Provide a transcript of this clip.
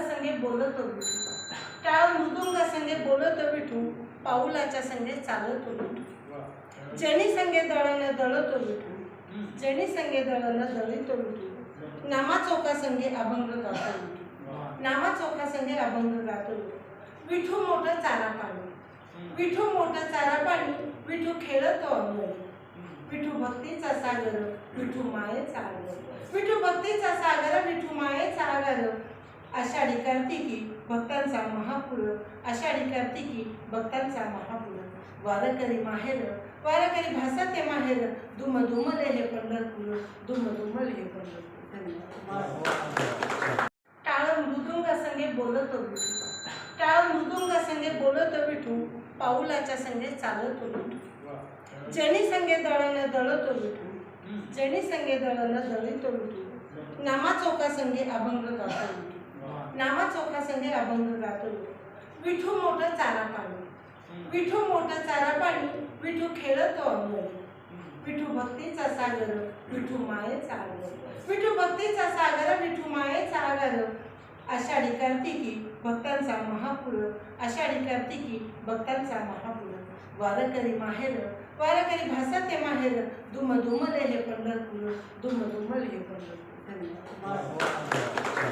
संगे बोलतो विठू. टाळ मृदुंग संगे बोलतो विठू पाऊलाच्या संगे चालतो विठू. जणी संगे दळण दळतो विठू जणी संगे दळण दळितो विठू. नामा चौका संगे अभंग गातो विठू. नामा चौका संगे अभंग गातो विठू. विठू मोठं चारा पाणी. विठू मोठं चारा पाणी विठू खेळतो अंगणी विठू भक्तीचा सागर विठू मायेचा आगर. विठू भक्तीचा सागर विठू मायेचा आगर. आषाढी कार्तिकी भक्तांचा महापूर आषाढी कार्तिकी भक्तांचा महापूर. वारकरी माहेर वारकरी भासाते माहेर दुम दुमले हे पंढरपूर दुम दुमले हे पंढरपूर. टाळ मृदुंग संगे बोलतो विठू टाळ मृदुंग संगे बोलतो विठू पाऊलाच्या संगे चालतो विठू जणी संगे दळण दळतो विठू जणी संगे दळण दळितो विठू नामा चौका संगे अभंग गातो विठू नामा चोखा संगे अभंग राहतो विठू विठू मोठं चारा पाणी. विठू मोठं चारा पाणी विठू खेळतो अंगणी विठू भक्तीचा सागर विठू मायेचा आगर विठू भक्तीचा सागर विठू मायेचा आगर आषाढी कार्तिकी भक्तांचा महापूर आषाढी कार्तिकी भक्तांचा महापूर वारकरी माहेर वारकरी भासाते माहेर. दुम दुमले हे पंढरपूर दुम दुमले हे पंढरपूर. धन्यवाद.